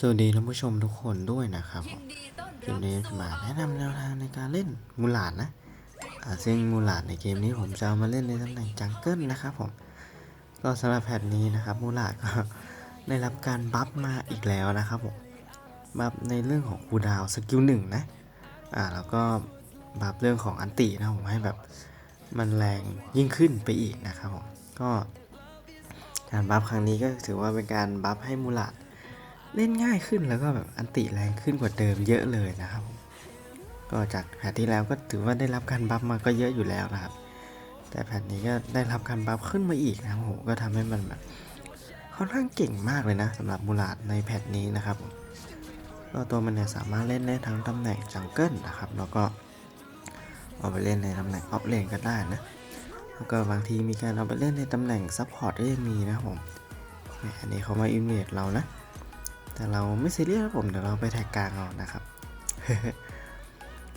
สวัสดีท่านผู้ชมทุกคนด้วยนะครับผมยินดีต้อนครัลิปบนี้จะมาแนะนำแนวทางในการเล่นมูลาดนะซึ่งมูลาดในเกมนี้ผมจะเอามาเล่นในตำแหน่งจังเกิลนะครับผมก็สำหรับแพทนี้นะครับมูลาดก็ได้รับการบัฟมาอีกแล้วนะครับผมบัฟในเรื่องของคูดาวสกิลหนึ่งนะอ่าแล้วก็บัฟเรื่องของอันตินะผมให้แบบมันแรงยิ่งขึ้นไปอีกนะครับผมก็การบัฟครั้งนี้ก็ถือว่าเป็นการบัฟให้มูลาด เล่นง่ายขึ้นแล้วก็แบบอันติแรงขึ้นกว่าเดิมเยอะเลยนะครับ ก็จากแพทที่แล้วก็ถือว่าได้รับการบัฟมาก็เยอะอยู่แล้วนะครับ แต่แพทนี้ก็ได้รับการบัฟขึ้นมาอีกนะครับผมก็ทำให้มันแบบค่อนข้างเก่งมากเลยนะสำหรับมูลาดในแพทนี้นะครับก็ตัวมันเนี่ยสามารถเล่นได้ทั้งตำแหน่งจังเกิลนะครับ แล้วก็เอาไปเล่นในตำแหน่งออฟเลนก็ได้นะแล้วก็บางทีมีการเอาไปเล่นในตำแหน่งซัพพอร์ตก็ยังมีนะผมเนี่ยอันนี้เขามาอิมเมจเรานะ แต่เราไม่ซีเรียสครับผมเดี๋ยวเราไปแท็กกลางเอานะครับ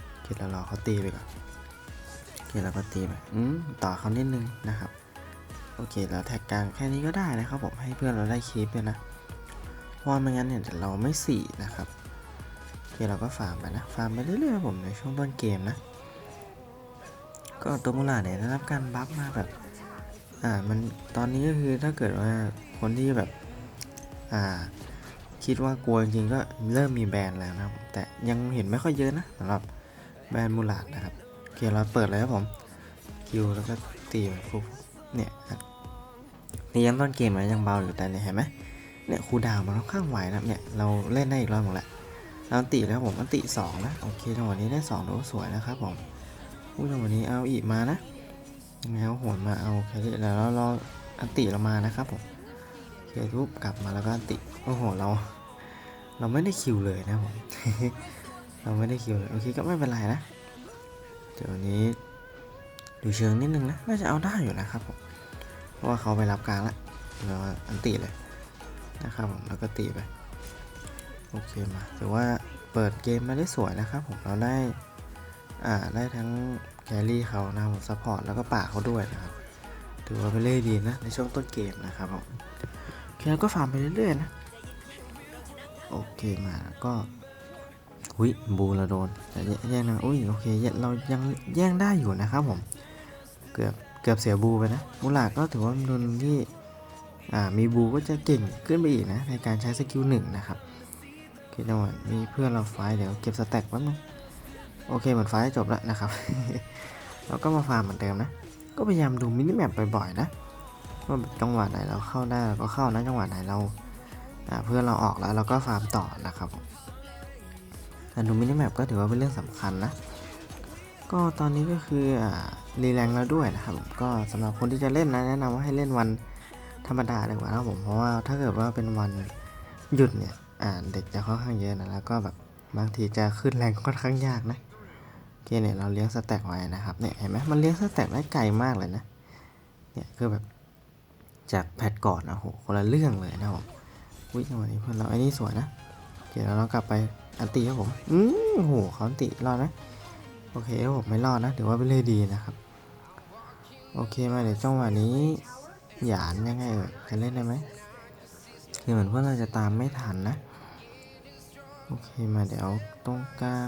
โอเคเรารอเขาตีไปก่อนโอเคเราก็ตีไปอืมต่อเขานิดนึงนะครับ โอเคแล้วแท็กกลางแค่นี้ก็ได้นะครับผมให้เพื่อนเราได้คีปเลยนะเพราะไม่งั้นเนี่ยเดี๋ยวเราไม่สี่นะครับโอเคเราก็ฟาร์มไปนะฟาร์มไปเรื่อยๆครับผมในช่วงต้นเกมนะ ก็ตัวมูลาเนี่ยได้รับการบัฟมาแบบ อ่ามันตอนนี้ก็คือถ้าเกิดว่าคนที่แบบ อ่า คิดว่ากลัวจริงๆก็เริ่มมีแบรนด์แล้วนะครับ แต่ยังเห็นไม่ค่อยเยอะนะสำหรับแบรนด์มูลาดนะครับโอเคเราเปิดเลยครับผมคิวแล้วก็ตีไปปุ๊บเนี่ยนี่ยังต้นเกมนะยังเบาอยู่แต่เนี่ยเห็นไหมเนี่ยคูดาวมันค่อนข้างไหวนะเนี่ยเราเล่นได้อีกรอบหมดแล้วเราติแล้วผมอันติสองนะโอเคจังหวะนี้ได้สองถือว่าสวยนะครับผมอู้จังหวะนี้เอาอีกมานะยังไงเอาโหนมาเอาแค่นี้แล้วเราอันติเรามานะครับผม โอเคทุบกลับมาแล้วก็ติโอ้โหเรา เราไม่ได้คิวเลยนะผมเราไม่ได้คิวเลยโอเคก็ไม่เป็นไรนะเดี๋ยวนี้ดูเชิงนิดนึงนะน่าจะเอาได้อยู่นะครับผมเพราะว่าเขาไปรับกลางละเราอันตีเลยนะครับผมแล้วก็ตีไปโอเคมาถือว่าเปิดเกมมาได้สวยนะครับผมเราได้อ่าได้ทั้งแครี่เขานะครับผมซัพพอร์ตแล้วก็ป่าเขาด้วยนะครับถือว่าเป็นเล่อยดีนะในช่วงต้นเกมนะครับผม เคแล้วก็ฟาร์มไปเรื่อยๆนะ โอเคมาก็อุ้ยบูเราโดนแต่แย่งนะอุ้ยโอเคเรายังแย่งได้อยู่นะครับผม เกือบเกือบเสียบูไปนะมูลาก็ถือว่าเป็นคนที่อ่ามีบูก็จะเก่งขึ้นไปอีกนะ ในการใช้สกิลหนึ่งนะครับโอเคจังหวะมีเพื่อนเราไฟเดี๋ยวเก็บสแต็กแป๊บนึงโอเคเหมือนไฟจบแล้วนะครับ เราก็มาฟาร์มเหมือนเดิมนะ ก็พยายามดูมินิแมปบ่อยๆนะ ว่าแบบจังหวะไหนเราเข้าได้เราก็เข้านะจังหวะไหนเราเพื่อเราออกแล้วเราก็ฟาร์มต่อนะครับผมการดูมินิแมปก็ถือว่าเป็นเรื่องสำคัญนะ ก็ตอนนี้ก็คือรีแรงแล้วด้วยนะครับ ก็สำหรับคนที่จะเล่นนะแนะนำว่าให้เล่นวันธรรมดาดีกว่านะครับผมเพราะว่าถ้าเกิดว่าเป็นวันหยุดเนี่ยเด็กจะค่อนข้างเยอะนะแล้วก็แบบบางทีจะขึ้นแรงค่อนข้างยากนะโอเคเนี่ยเราเลี้ยงสแต็กไว้นะครับเนี่ยเห็นไหมมันเลี้ยงสแต็กได้ไกลมากเลยนะเนี่ยคือแบบ จากแพทก่อนนะโหคนละเรื่องเลยนะผมอุ้ยจังหวะนี้เพื่อนเราไอ้นี่สวยนะโอเคแล้วเรากลับไปอันตีครับผมอืมโหเขาอันติรอดไหมโอเคครับผมไม่รอดนะถือว่าเป็นเลยดีนะครับ โอเคมาเดี๋ยวจังหวะนี้หยานยังไงเอ่ยจะเล่นได้ไหมคือเหมือนเพื่อนเราจะตามไม่ทันนะโอเคมาเดี๋ยวตรงกลาง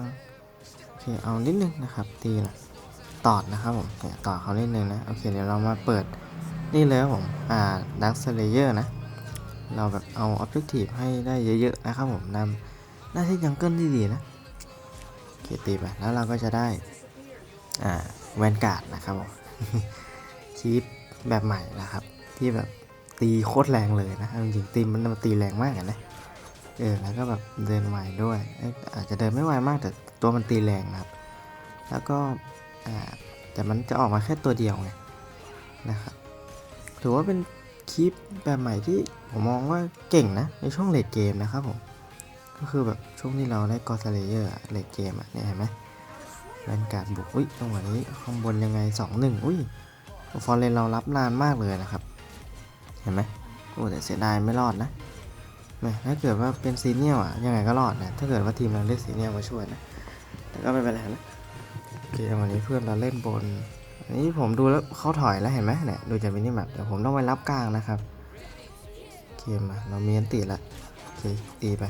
โอเคเอานิดนึงนะครับตีนะตอดนะครับผมเนี่ยต่อเขานิดนึงนะโอเคเดี๋ยวเรามาเปิด นี่เลยผม อ่าดักสเลเยอร์นะ เราแบบเอา Objective ให้ได้เยอะๆนะครับผมนำหน้าที่จังเกิลที่ดีนะเคตีไปแล้วเราก็จะได้ อ่าแวนการ์ดนะครับผมคีปแบบใหม่นะครับ ที่แบบตีโคตรแรงเลยนะเอาจริงๆตีมันตีแรงมากอะนะเออแล้วก็แบบเดินไวด้วยเอ้ยอาจจะเดินไม่ไวมากแต่ตัวมันตีแรงนะครับ แล้วก็อ่าแต่มันจะออกมาแค่ตัวเดียวไงนะครับ ถือว่าเป็นคลิปแบบใหม่ที่ผมมองว่าเก่งนะ ในช่วงเลดเกมนะครับผมก็คือแบบช่วงที่เราได้กอสเลเยอร์เลดเกมอะเนี่ยเห็นไหมแวนการ์ดบุกอุ้ยตรงหวนี้ข้างบนยังไงสองหนึ่งอุ้ยฟอร์เรนเรารับนานมากเลยนะครับ เห็นไหมโอ้แต่เสียดายไม่รอดนะแม่ถ้าเกิดว่าเป็นซีเนียลอะยังไงก็รอดนะถ้าเกิดว่าทีมเราเล่นซีเนียลมาช่วยนะแต่ก็ไม่เป็นไรนะโอเควันนี้เพื่อนเราเล่นบน นนี้ผมดูแล้วเขาถอยแล้วเห็นไหมเนี่ยดูจากมินิแมปเดี๋ยวผมต้องไปรับกลางนะครับเคมาเรามีอันตีละโอเคตีไป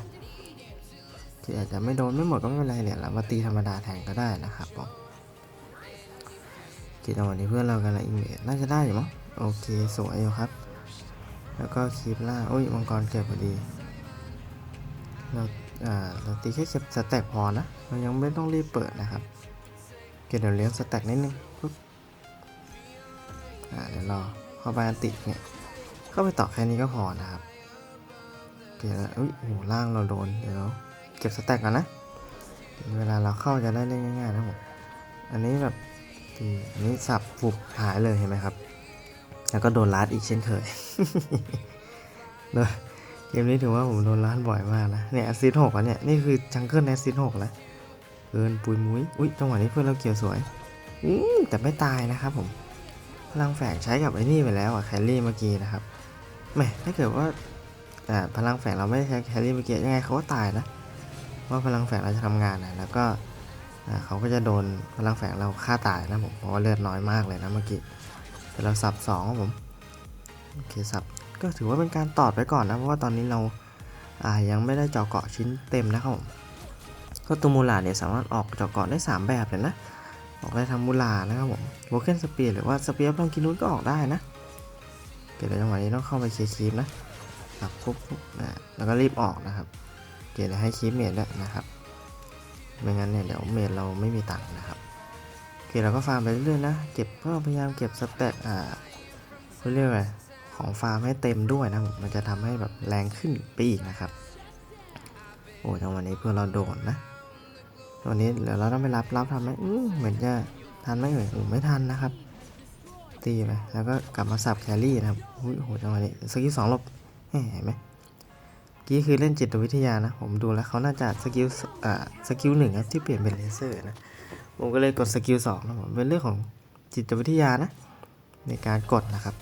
ที่อาจจะไม่โดนไม่หมดก็ไม่เป็นไรเนี่ยเรามาตีธรรมดาแทนก็ได้นะครับผมกีจังหวะนี้เพื่อนเรากันละอิงเมจน่าจะได้อยู่มั้งโอเคสวยอยู่ครับ แล้วก็คลิปล่าอุ้ยมังกรเก็บพอดีเราอ่าเราตีแค่เก็บสแต็กพอนะเรายังไม่ต้องรีบเปิดนะครับ เก็บเดี๋ยวเลี้ยงสแต็กนิดนึง อ่าเดี๋ยวรอเข้าไปอันติเนี่ยเข้าไปต่อแค่นี้ก็พอนะครับโอเคแล้วอุ้ยโหล่างเราโดนเดี๋ยวเราเก็บสแต็กก่อนนะเวลาเราเข้าจะได้เล่นง่ายๆนะผมอันนี้แบบอันนี้สับฟุบหายเลยเห็นไหมครับ แล้วก็โดนลัดอีกเช่นเคยโดนเกมนี้ถือว่าผมโดนลัดบ่อยมากนะเนี่ยซิสหกอะเนี่ยนี่คือจังเกิลแอซิสหกแล้วเกินปุยมุ้ยอุ้ยจังหวะนี้เพื่อนเราเกี่ยวสวยอืมแต่ไม่ตายนะครับผม พลังแฝงใช้กับไอ้นี่ไปแล้วอะแคลรี่เมื่อกี้นะครับแหมถ้าเกิดว่าอ่พลังแฝงเราไม่ได้ใช้แคลรี่เมื่อกี้ยังไงเขาก็ตายนะว่าพลังแฝงเราจะทำงานนะแล้วก็เขาก็จะโดนพลังแฝงเราฆ่าตายนะผมเพราะว่าเลือดน้อยมากเลยนะเมื่อกี้แต่เราสับสองครับผมโอเคสับก็ถือว่าเป็นการตอดไปก่อนนะเพราะว่าตอนนี้เราอ่ายังไม่ได้เจาะเกาะชิ้นเต็มนะครับผมก็ตัวมูลาเนี่ยสามารถออกเจาะเกาะได้ 3 แบบเลยนะ ออกได้ทั้งมูลานะครับผมโบเกนสเปียร์หรือว่าสเปียร์ลองกินนู้นก็ออกได้นะเคเดี๋ยวจังหวะนี้ต้องเข้าไปเคลียร์คีปนะสับปุ๊บปุ๊บนะแล้วก็รีบออกนะครับเคเดี๋ยวให้คีปเมดด้วยนะครับไม่งั้นเนี่ยเดี๋ยวเมดเราไม่มีตังค์นะครับโอเคเราก็ฟาร์มไปเรื่อยๆนะเก็บก็พยายามเก็บสเตตอ่าเรียกว่าของฟาร์มให้เต็มด้วยนะมมันจะทำให้แบบแรงขึ้นไปอีกนะครับโอ้จังหวะนี้เพื่อเราโดนนะ วันนี้เดี๋ยวเราต้องไปรับรับทันไหมเหมือนจะทันไหมเอ่ยโอ้ไม่ทันนะครับ ตีไปแล้วก็กลับมาสับแครี่นะครับอุ้ยโหจังหวะนี้สกิลสองลบเห็นไหมกี้คือเล่นจิตวิทยานะ ผมดูแล้วเขาน่าจะสกิลสอ่าสกิลหนึ่งครับที่เปลี่ยนเป็นเลเซอร์นะผมก็เลยกดสกิลสองนะผมเป็นเรื่องของจิตวิทยานะ ในการกดนะครับ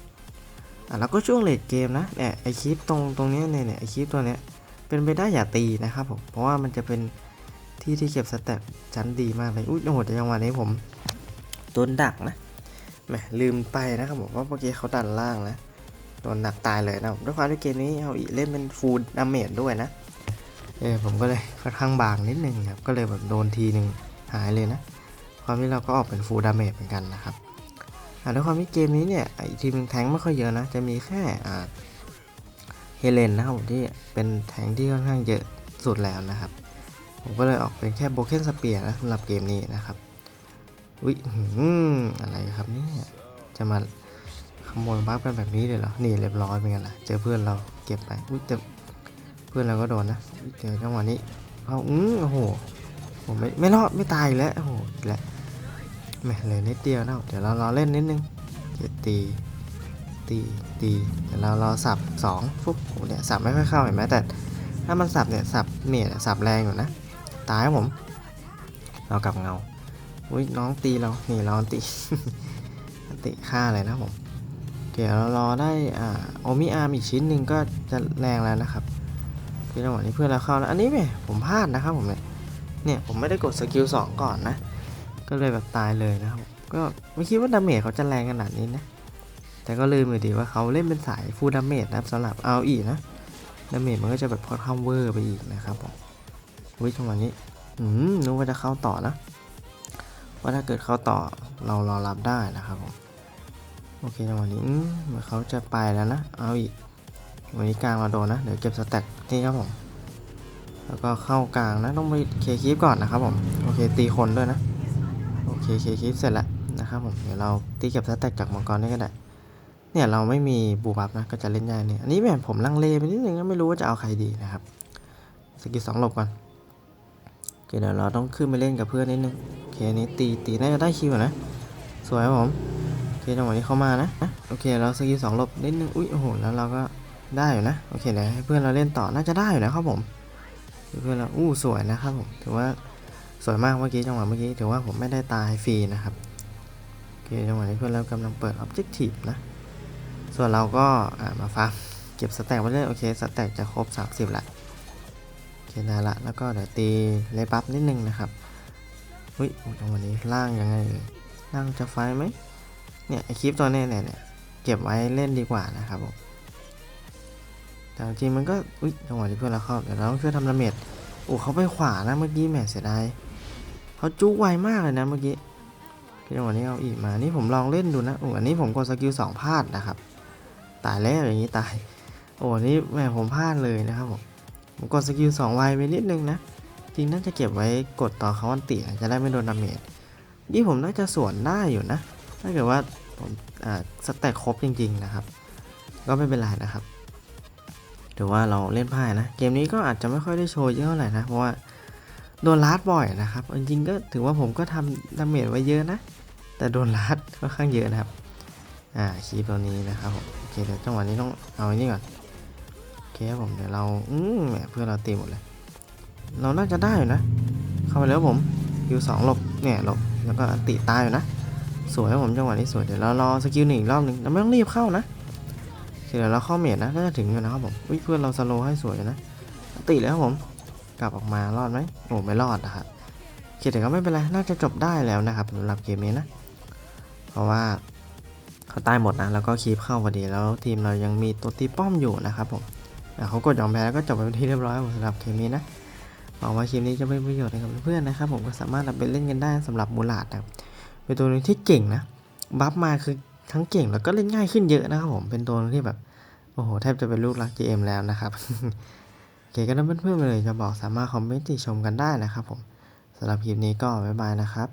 อะแล้วก็ช่วงเลดเกมนะเนี่ยไอคลิปตรงตรงนี้เนี่ยเนี่ยไอคลิปตัวเนี้ยเป็นไปได้อย่าตีนะครับผมเพราะว่ามันจะเป็น ที่ที่เก็บสแต็กชั้นดีมากเลยอุ้ยโอ้โหแต่จังหวะนี้ผมโดนดักนะแหมลืมไปนะครับผมว่าเมื่อกี้เขาดันล่างนะโดนดักตายเลยนะด้วยความที่เกมนี้เอาอีเล่นเป็นฟูลดาเมจด้วยนะเออผมก็เลยค่อนข้างบางนิดนึงครับก็เลยแบบโดนทีหนึ่งหายเลยนะความที่เราก็ออกเป็นฟูลดาเมจเหมือนกันนะครับด้วยความที่เกมนี้เนี่ยไอทีมแทงไม่ค่อยเยอะนะจะมีแค่อ่าเฮเลนนะครับผมที่เป็นแทงที่ค่อนข้างเยอะสุดแล้วนะครับ ผมก็เลยออกเป็นแค่โบเกนสเปียร์นะสำหรับเกมนี้นะครับวิหืมอะไรครับเนี่ยจะมาขโมยบัฟกันแบบนี้เลยเหรอ นี่เรียบร้อยเป็นไงล่ะ เจอเพื่อนเราเก็บไปอุ้ยแต่เพื่อนเราก็โดนนะเจอจังหวะนี้เขาอืมโอ้โหผมไม่ไม่รอดไม่ตายแล้วโอ้โหอีกแล้วแหม่เลยนิดเดียวนะเดี๋ยวเรารอเล่นนิดนึงเดี๋ยวตีตีตีเดี๋ยวเรารอสับสองฟุ๊บโอ้เนี่ยสับไม่ค่อยเข้าเห็นไหมแต่ถ้ามันสับเนี่ยสับเมียสับแรงอยู่นะ ตายครับผม เรากลับเงาอุ้ยน้องตีเรานี่เราตีติฆ่าเลยนะผมเดี๋ยวเรารอได้อ่าโอมิอาร์มอีกชิ้นหนึ่งก็จะแรงแล้วนะครับที่จังหวะนี้เพื่อนเราเข้าแล้วอันนี้แหม่ผมพลาดนะครับผมเนี่ยเนี่ยผมไม่ได้กดสกิลสองก่อนนะ ก็เลยแบบตายเลยนะครับก็ไม่คิดว่าดาเมจเขาจะแรงขนาดนี้นะ แต่ก็ลืมไปดีว่าเขาเล่นเป็นสายฟูลดาเมจนะครับสำหรับเอาอีนะดาเมจมันก็จะแบบค่อนข้างเวอร์ไปอีกนะครับผม วิจังหวะนี้อืมนึกว่าจะเข้าต่อนะว่าถ้าเกิดเข้าต่อเรารอรับได้นะครับผมโอเคจังหวะนี้เหมือนเขาจะไปแล้วนะ เอาอีกวันนี้กลางเราโดนนะ เดี๋ยวเก็บสแต็กนี่ครับผม แล้วก็เข้ากลางนะ ต้องไปเคลียร์คีปก่อนนะครับผม โอเคตีคนด้วยนะ โอเคเคลียร์คีปเสร็จแล้วนะครับผม เดี๋ยวเราตีเก็บสแต็กจากมังกรนี่ก็ได้ เนี่ยเราไม่มีบูบับนะ ก็จะเล่นยากเนี่ย อันนี้แบบผมลังเลไปนิดนึงนะไม่รู้ว่าจะเอาใครดีนะครับ สกิลสองหลบก่อน เคเดี๋ยวเราต้องขึ้นไปเล่นกับเพื่อนนิดนึงโอเคอันนี้ตีตีน่าจะได้คิวนะสวยครับผมโอเคจังหวะนี้เข้ามานะโอเคเราสกิลสองลบนิดนึงอุ้ยโอ้โหแล้วเราก็ได้อยู่นะโอเคเดี๋ยวให้เพื่อนเราเล่นต่อน่าจะได้อยู่นะครับผมเพื่อนเราอู้สวยนะครับผมถือว่าสวยมากเมื่อกี้จังหวะเมื่อกี้ถือว่าผมไม่ได้ตายฟรีนะครับโอเคจังหวะนี้เพื่อนเรากำลังเปิด Objective นะส่วนเราก็มาฟาร์มเก็บสแต็กไว้เลยโอเคสแต็กจะครบ 30ละ เคได้ละแล้วก็เดี๋ยวตีเลบัฟนิดนึงนะครับอุ้ยจังหวะนี้ล่างยังไงอ่ยล่างจะไฟไหมเนี่ยไอคลิปตัวนี้เนี่ยเนี่ยเก็บไว้เล่นดีกว่านะครับผมแต่จริงมันก็อุ้ยจังหวะที่เพื่อนเราเข้าเดี๋ยวเราต้องช่วยทำดาเมจโอ้เขาไปขวานะเมื่อกี้แหมเสียดายเขาจุกไวมากเลยนะเมื่อกี้จังหวะนี้เอาอีกมานี่ผมลองเล่นดูนะโอ้อันนี้ผมกดสกิลสองพลาดนะครับ ตายแล้วอย่างนี้ตาย โอ้นนี้แหมผมพลาดเลยนะครับผม ผมกดสกิลสองไวไปนิดนึงนะ จริงน่าจะเก็บไว้กดต่อเขาอันติจะได้ไม่โดนดาเมจนี่ผมน่าจะสวนได้อยู่นะ ถ้าเกิดว่าผมสแต็กครบจริง ๆ นะครับ ก็ไม่เป็นไรนะครับถือว่าเราเล่นพ่ายนะ เกมนี้ก็อาจจะไม่ค่อยได้โชว์เยอะเท่าไหร่นะ เพราะว่าโดนลาดบ่อยนะครับ จริงๆก็ถือว่าผมก็ทำดาเมจไว้เยอะนะ แต่โดนลาดค่อนข้างเยอะนะครับ อ่าคีย์ตัวนี้นะครับผม โอเคเดี๋ยวจังหวะนี้ต้องเอาอันนี้ก่อน คครับผมเดี๋ยวเราอืมเพื่อนเราตีหมดเลย เราน่าจะได้อยู่นะ เข้าไปแล้วผมคิวสองหลบเนี่ยหลบแล้วก็ติตายอยู่นะ สวยผมจังหวะนี้สวยเดี๋ยวเรารอสกิลหนึ่งอีกรอบหนึ่งเราไม่ต้องรีบเข้านะโอเดี๋ยวเราเข้าเมจนะน่าจะถึงอยู่นะครับผมอุ๊ยเพื่อนเราสโลให้สวยอยู่นะติแล้วผมกลับออกมารอดไหมโอ้ไม่รอดนะครับโอเคแต่ก็ไม่เป็นไรน่าจะจบได้แล้วนะครับสำหรับเกมนี้นะ เพราะว่าเขาตายหมดนะแล้วก็คีบเข้าพอดีแล้วทีมเรายังมีตัวตีป้อมอยู่นะครับผม เขากดยอมแพ้แล้วก็จบไปเป็นที่เรียบร้อยสำหรับเกมนี้นะหวังว่าคลิปนี้จะเป็นประโยชน์กับเพื่อนๆนะครับผมก็สามารถนำไปเล่นกันได้สำหรับมูลาดนะเป็นตัวนึงที่เก่งนะบัฟมาคือทั้งเก่งแล้วก็เล่นง่ายขึ้นเยอะนะครับผมเป็นตัวนึงที่แบบโอ้โหแทบจะเป็นลูกรัก GM แล้วนะครับโอเคก็ถ้เพื่อนๆเลยจะบอกสามารถคอมเมนต์ติชมกันได้นะครับผมสำหรับคลิปนี้ก็บ๊ายบายนะครับ